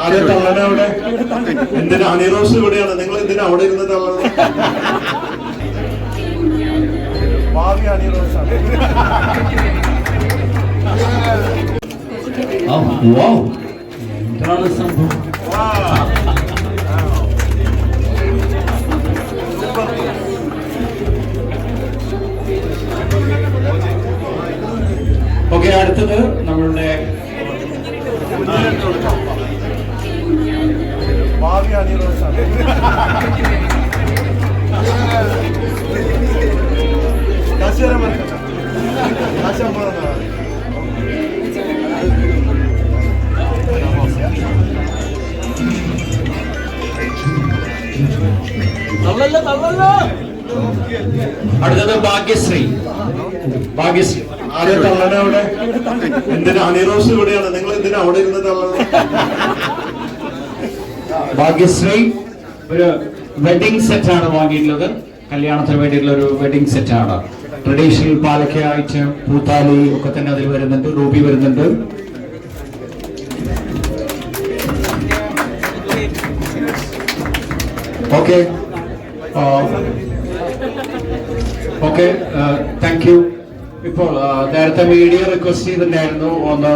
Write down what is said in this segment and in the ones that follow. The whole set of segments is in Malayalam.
ആരെ തള്ളണ അവിടെ? എന്തിനാ? ഹണി റോസ് ഇവിടെയാണ്. നിങ്ങൾ എന്തിനാ അവിടെ ഇരുന്ന് തള്ളണം ഭാവി ഹണി റോസ് ആണ്. ആ, വൗ. എന്താണ് സംഭവം? ഓക്കെ അടുത്തത് നമ്മളുടെ ഭാവി ഹണി റോസ് ആണ് കാശുകാരൻ മറക്കണ്ട. കാശ് നമ്മളെ നാട്. അടുത്തത് ഭാഗ്യശ്രീ. ഭാഗ്യശ്രീ. ആരെ തള്ളണ അവിടെ? എന്തിനാ? ഹണി ഇവിടെയാണ്. നിങ്ങൾ എന്തിനാ അവിടെ ഇരുന്ന് തള്ളണം? ഭാഗ്യശ്രീ ഒരു വെഡിങ് ആണ് വാങ്ങിയിട്ടുള്ളത്. കല്യാണത്തിന് വേണ്ടിയിട്ടുള്ള ഒരു വെഡിങ് സെറ്റ് ആണ്. ട്രഡീഷണൽ പാലക്കയായിട്ട് പൂത്താലി ഒക്കെ തന്നെ അതിൽ വരുന്നുണ്ട്. റൂബി വരുന്നുണ്ട്. ഓക്കെ ഓക്കെ താങ്ക് യു ഇപ്പോൾ നേരത്തെ മീഡിയ റിക്വസ്റ്റ് ചെയ്തിട്ടുണ്ടായിരുന്നു. ഒന്ന്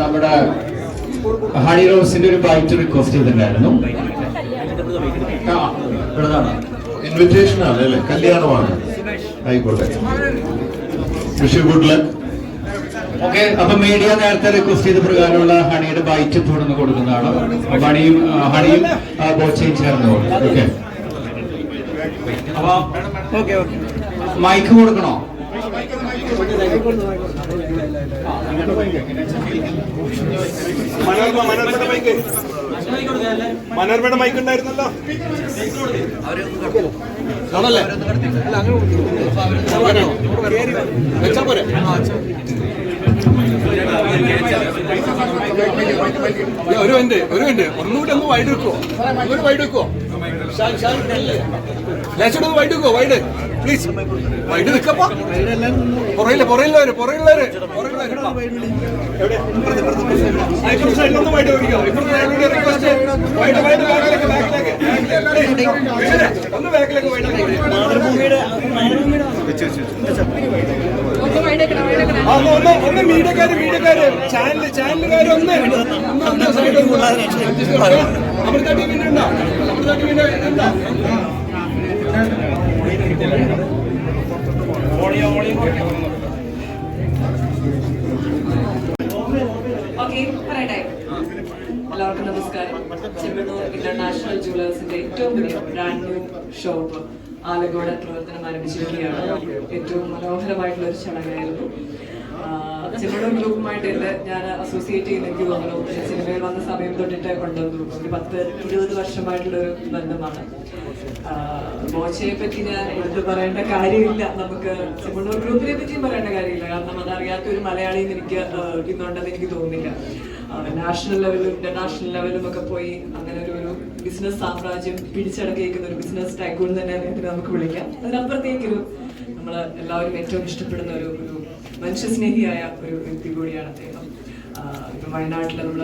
നമ്മുടെ ഹണി റോസിന്റെ ഒരു ബൈറ്റ് റിക്വസ്റ്റ് ചെയ്തിട്ടുണ്ടായിരുന്നു. ഇൻവിറ്റേഷൻ ആണ് അല്ലേ? കല്യാണമാണ്. ആയിക്കോട്ടെ. വിഷ് ഗുഡ് ലക്ക് ഓക്കെ അപ്പൊ മീഡിയ നേരത്തെ റിക്വസ്റ്റ് ചെയ്ത പ്രകാരമുള്ള ഹണിയുടെ ബൈറ്റ് തുടർന്ന് കൊടുക്കുന്നതാണ്. ഹണിയും ഹണിയും ആ, ബോച്ചയും ചേർന്ന്? ഓക്കെ അപ്പൊ മൈക്ക് കൊടുക്കണോ? മനോരമ മനോരമയുടെ മൈക്ക് മനോരമയുടെ മൈക്ക് ഉണ്ടായിരുന്നല്ലോ. ആണല്ലേ? അല്ല, അങ്ങനെ കൊടുത്തു. വെച്ചാ പോരെ. ഒരു മിനിറ്റ് ഒരു മിനിറ്റ് ഒന്നുകൂടി ഒന്ന് വൈഡ് വെക്കുവോ? ഒരു വൈഡ് വെക്കുവോ? ലേശോട് ഒന്ന് വൈഡ് വെക്കുവോ? വൈഡ് പ്ലീസ് വൈകിട്ട് നിൽക്കപ്പോ പുറയില്ല പുറയില്ലവര് ബാക്കിലേക്ക് ഒന്ന് ബാക്കിലേക്ക് ഒന്ന് ഒന്ന് മീഡിയക്കാര് മീഡിയക്കാര്. ചാനൽ ചാനലുകാര് ഒന്ന്. അമൃത ടിവിന്റെ ഉണ്ടോ അമൃത ടിവിന്റെ ഉണ്ടോ? ഓക്കെ പറയട്ടെ എല്ലാവർക്കും നമസ്കാരം. ചെമ്മണ്ണൂർ ഇന്റർനാഷണൽ ജുവലേഴ്സിന്റെ ഏറ്റവും വലിയ ബ്രാൻഡ് ന്യൂ ഷോപ്പ് ആലഗോഡ് പ്രവർത്തനം ആരംഭിച്ചിരിക്കുകയാണ്. ഏറ്റവും മനോഹരമായിട്ടുള്ള ഒരു ചടങ്ങായിരുന്നു ചെമ്മണ്ണൂർ ഗ്രൂപ്പുമായിട്ട് എന്റെ ഞാൻ അസോസിയേറ്റ് ചെയ്യുന്ന എനിക്ക് തോന്നുന്നു സിനിമയിൽ വന്ന സമയം തൊട്ടിട്ട് ഉണ്ടെന്ന് ഒരു പത്ത് ഇരുപത് വർഷമായിട്ടുള്ള ഒരു ബന്ധമാണ് ബോച്ചയെ പറ്റി ഞാൻ എടുത്ത് പറയേണ്ട കാര്യമില്ല. നമുക്ക് ചെമ്മണ്ണൂർ ഗ്രൂപ്പിനെ പറ്റിയും പറയേണ്ട കാര്യമില്ല. കാരണം അതറിയാത്ത ഒരു മലയാളിയും എനിക്ക് ഇന്നുണ്ടെന്ന് എനിക്ക് തോന്നില്ല നാഷണൽ ലെവലും ഇന്റർനാഷണൽ ലെവലും ഒക്കെ പോയി അങ്ങനെ ഒരു ഒരു ബിസിനസ് സാമ്രാജ്യം പിടിച്ചടക്കിയിരിക്കുന്ന ഒരു ബിസിനസ് ടൈക്കൂൺ തന്നെ നമുക്ക് വിളിക്കാം? അതിനപ്പുറത്തേക്കൊരു നമ്മൾ എല്ലാവരും ഏറ്റവും ഇഷ്ടപ്പെടുന്ന ഒരു ഒരു മനുഷ്യസ്നേഹിയായ ഒരു വ്യക്തി കൂടിയാണ് അദ്ദേഹം. ഇപ്പൊ വയനാട്ടിൽ നമ്മൾ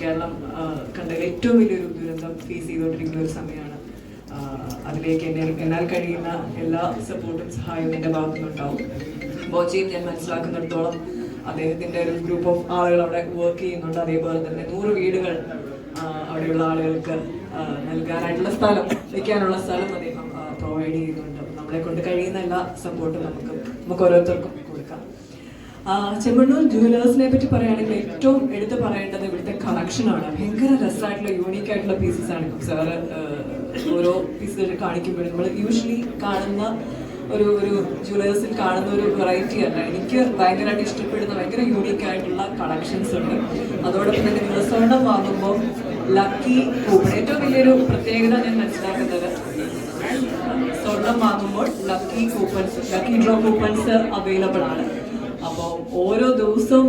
കേരളം കണ്ട ഏറ്റവും വലിയൊരു ദുരന്തം ഫേസ് ചെയ്തുകൊണ്ടിരിക്കുന്ന ഒരു സമയമാണ് അതിലേക്ക് എന്നെ എന്നാൽ കഴിയുന്ന എല്ലാ സപ്പോർട്ടും സഹായവും എന്റെ ഭാഗത്തുനിന്നുണ്ടാവും ബോച്ചയും ഞാൻ മനസ്സിലാക്കുന്നിടത്തോളം അദ്ദേഹത്തിന്റെ ഒരു ഗ്രൂപ്പ് ഓഫ് ആളുകൾ അവിടെ വർക്ക് ചെയ്യുന്നുണ്ട്. അതേപോലെ തന്നെ നൂറ് വീടുകൾ അവിടെയുള്ള ആളുകൾക്ക് നൽകാനായിട്ടുള്ള സ്ഥലം വയ്ക്കാനുള്ള സ്ഥലം അദ്ദേഹം പ്രൊവൈഡ് ചെയ്യുന്നുണ്ട്. നമ്മളെ കൊണ്ട് കഴിയുന്ന എല്ലാ സപ്പോർട്ടും നമുക്ക് നമുക്ക് ഓരോരുത്തർക്കും കൊടുക്കാം. ചെമ്മണ്ണൂർ ജുവലേഴ്സിനെ പറ്റി പറയുകയാണെങ്കിൽ ഏറ്റവും എടുത്തു പറയേണ്ടത് ഇവിടുത്തെ കളക്ഷനാണ് ഭയങ്കര രസമായിട്ടുള്ള യൂണീക് ആയിട്ടുള്ള പീസസ് ആണ്. സാറ് ഓരോ പീസുകൾ കാണിക്കുമ്പോഴും നമ്മൾ യൂഷ്വലി കാണുന്ന ഒരു ഒരു ജുവലേഴ്സിൽ കാണുന്ന ഒരു വെറൈറ്റി അല്ല. എനിക്ക് ഭയങ്കരമായിട്ട് ഇഷ്ടപ്പെടുന്ന ഭയങ്കര യൂണീക്ക് ആയിട്ടുള്ള കളക്ഷൻസ് ഉണ്ട്. അതോടൊപ്പം തന്നെ സ്വർണം വാങ്ങുമ്പോൾ ലക്കി കൂപ്പൺ ഏറ്റവും വലിയൊരു പ്രത്യേകത ഞാൻ മനസ്സിലാക്കുന്നത് സ്വർണം വാങ്ങുമ്പോൾ lucky coupons lucky draw coupons available ആണ്. അപ്പോൾ ഓരോ ദിവസവും